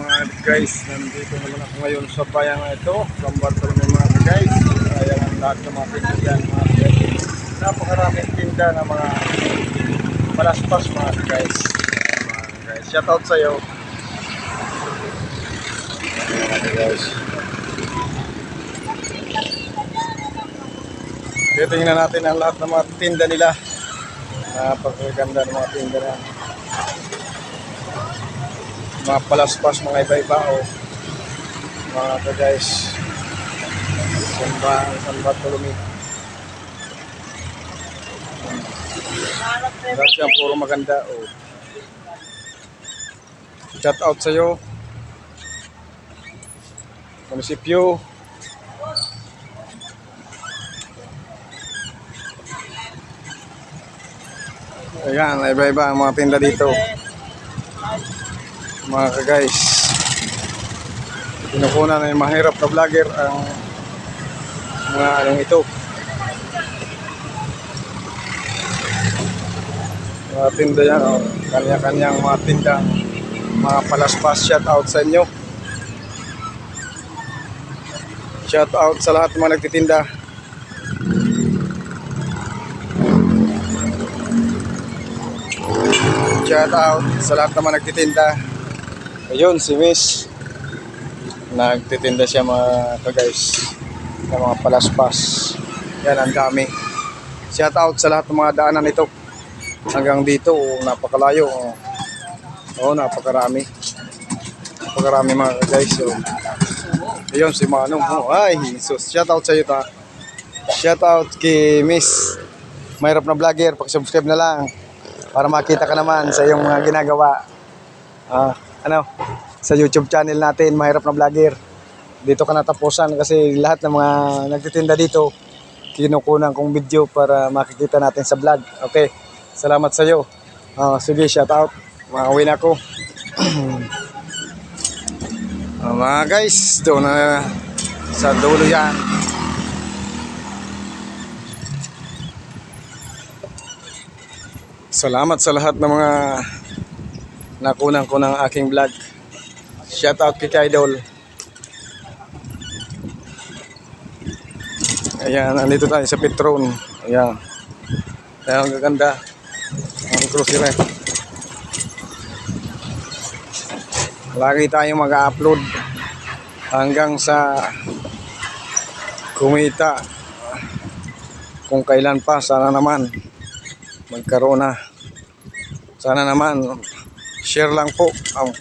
mga guys, nandito naman ako ngayon sa bayan na ito, San Bartolome mga guys. Ayan ang lahat ng mga tindahan mga guys. Napakaraming tinda ng mga palaspas mga guys. Mga guys, shout out sa iyo. Mga guys. Titingnan natin ang lahat ng mga tinda nila. Napakaganda ng mga tinda na mga palaspas, mga iba-iba o mga ka guys. San, ba, San Bartolome lahat yan puro maganda o shout out sa iyo munisipyo. Ayan iba-iba ang mga tinda dito mga ka-guys. Pinukunan ng mahirap na vlogger ang mga anong ito. Mga tinda yan, oh. kanya-kanyang mga tinda. Mga palaspas, shout out sa inyo. Shout out sa lahat ng mga nagtitinda. Shout out sa lahat ng mga nagtitinda. Ayun, si Miss. Nagtitinda siya mga ka-guys. Ng mga palaspas. Yan, ang dami. Shout out sa lahat ng mga daanan nito. Hanggang dito, oh, napakalayo. Oh. Oo, napakarami. Napakarami mga ka-guys. Oh. Ayun, si Manong. Oh, ay, Jesus. Shout out sa iyo ta. Shout out kay Miss. Mahirap na vlogger. Pakisubscribe na lang. Para makita ka naman sa iyong mga ginagawa. Ah, ano, sa YouTube channel natin, Mahirap na Vlogger. Dito ka natapusan kasi lahat ng mga nagtitinda dito, kinukunan kong video para makikita natin sa vlog. Okay, salamat sa iyo. Ah, sige, shout out. Makauwi na ako. Ah, mga guys, doon na sa dulo yan. Salamat sa lahat ng mga nakunan ko ng aking vlog. Shout out kay Idol. Ayan, nandito tayo sa Petron. Ayan. Ayan, ang gaganda. Ang grocery. Lagi tayong mag-upload hanggang sa kumita. Kung kailan pa, sana naman magkaroon na. Sana naman, share lang po. Ang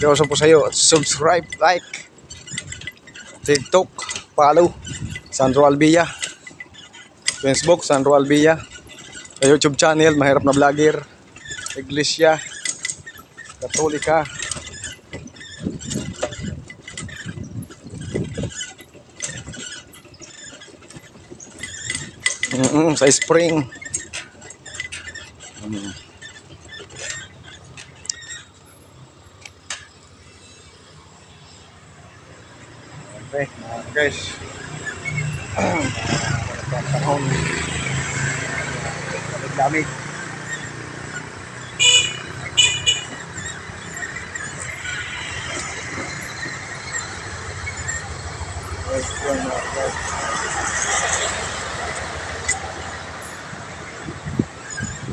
Diyoso po sa iyo. Subscribe, like, TikTok, follow, Sandro Albilla. Facebook, Sandro Albilla. Sa YouTube channel, Mahirap na Vlogger. Iglesia, Katolika. Mm sa spring. Mm. Okay, mga guys. Panahon. Dami.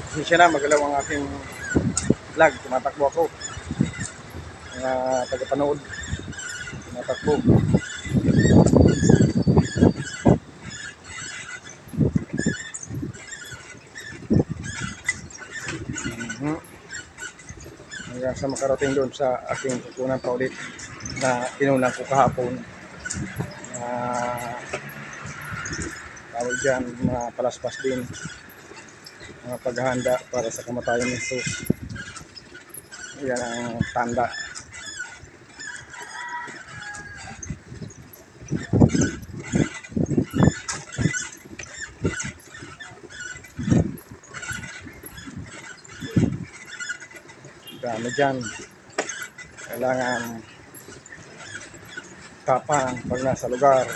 Pasensya na, magalaw ang aking vlog. Tumatakbo ako. Mga tagapanood. Tumatakbo. Mhm. Sa makarating doon sa aking kukunan pa ulit na inunan ko kahapon. Na tawag dyan, mga palaspas din mga paghahanda para sa kamatayan ni Jesus. Yan ang tanda. Dami dyan. Kailangan tapang pag nasa lugar.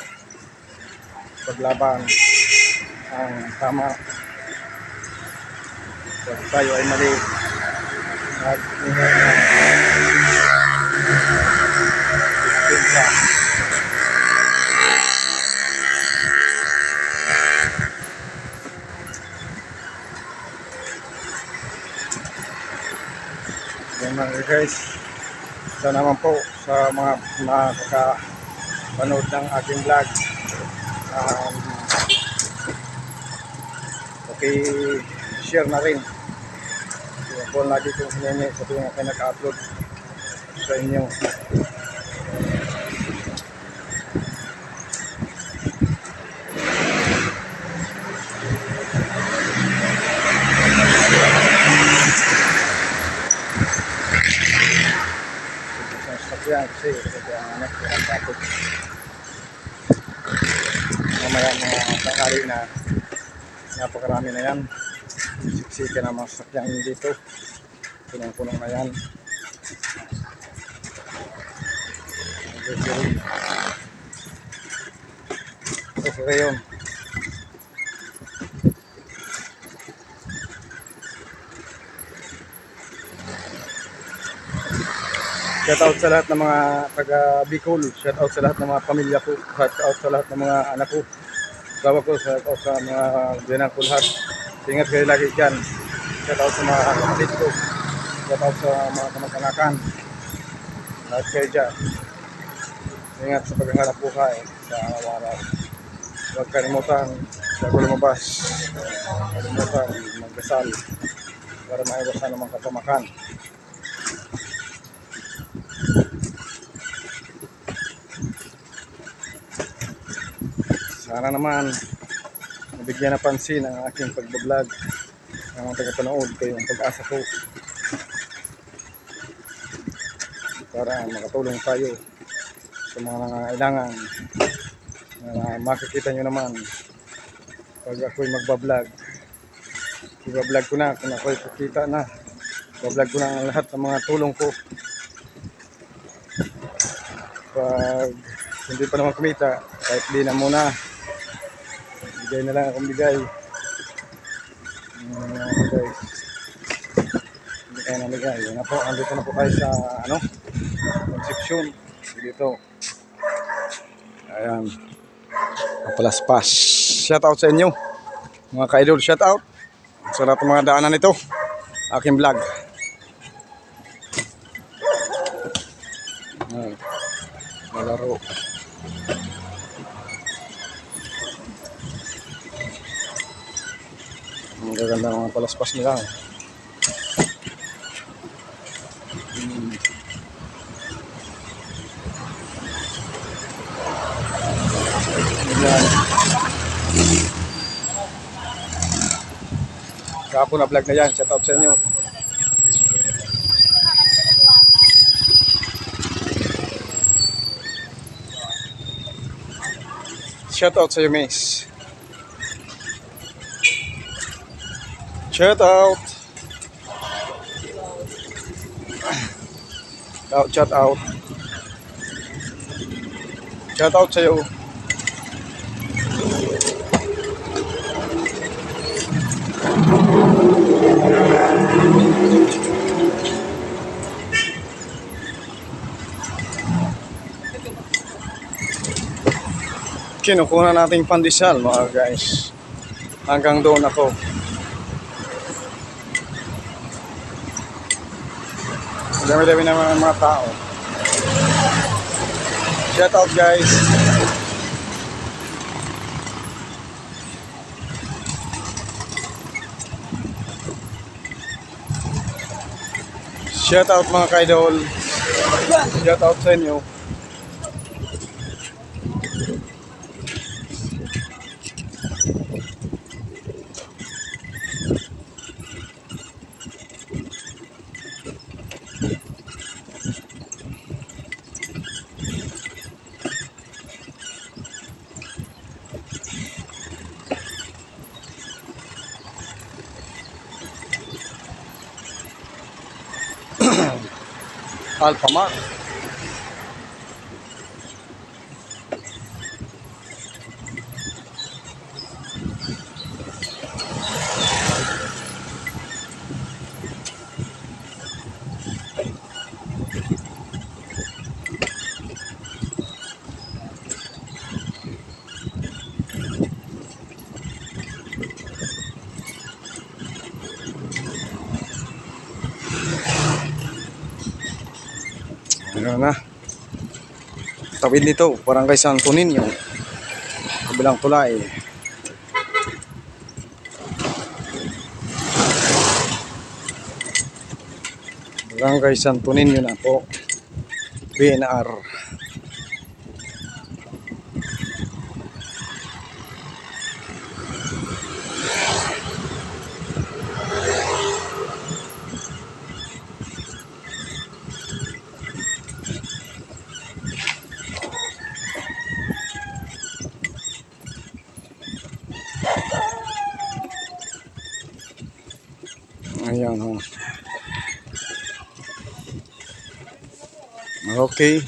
Paglaban ang tama pag tayo ay mali at guys. Isa naman po sa mga makakapanood ng aking vlog. Um, okay, share na rin. Yung po lagi kong hinini sa tuwing ako nag-upload sa inyo. Sasakyan kasi kasi ang ano, ang traffic. Mamaya mga na napakarami na yan. Siksikan ang mga sasakyan dito. Punong-punong na yan. Ito sa yun. Shout out sa lahat ng mga taga Bicol. Shout out sa lahat ng mga pamilya ko. Shout out sa lahat ng mga anak ko. Gawa ko shout out sa mga biyanang ko. Ingat kayo lagi dyan. Shout out sa mga kapatid ko. Shout out sa mga kamag-anakan. Lahat kayo dyan. Ingat sa paghahanap buhay sa araw-araw. Huwag kalimutan bago lumabas. Kalimutan magdasal para maiwasan ang mga kapamakan. Sana naman nabigyan ng pansin ang aking pagbablog ng mga tagapanood kayo ang pag-asa ko. Para makatulong tayo sa mga nangangailangan na makikita nyo naman pag ako'y magbablog. Ibablog ko na kung ako'y kikita na bablog ko na ang lahat ng mga tulong ko. Pag hindi pa naman kumita kahit di na muna bigay na lang akong bigay. Mm, guys. Hindi kayo namigay yun na po. Andito na po tayo sa ano conception dito. Ayan. Palaspas shout out sa inyo. Mga ka-idol shout out sa lahat ng mga daanan nito. Aking vlog Ayan. malaro Ang gaganda ng mga palaspas nila. Hmm. Yan. Kapo na vlog na yan. Shout out sa inyo. Shout out sa iyo, miss. Shout out. Shout, shout out. Shout out sa'yo. Kinukuha nating pandesal mga guys. Hanggang doon ako. Dami-dami naman ang mga tao. Shout out guys. Shout out mga kaidol. Shout out sa inyo. الفمار Ano na. Tawid nito, parang kay Santo Niño. Kabilang tulay. Barangay Santo Niño na po. BNR. Ayan oh. ho. Okay.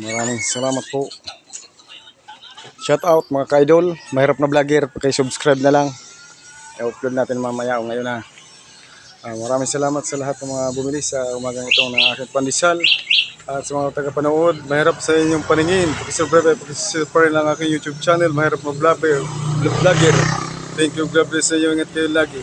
Maraming salamat po. Shout out mga ka-idol. Mahirap na vlogger. Paki-subscribe na lang. I-upload natin mamaya o ngayon na. Ah, maraming salamat sa lahat ng mga bumili sa umagang ito ng aking pandesal. At sa mga tagapanood, mahirap sa inyong paningin. Pakisubscribe, pakisubscribe lang aking YouTube channel. Mahirap na vlogger. Vlogger. Thank you, God bless sa inyo. Ingat kayo lagi.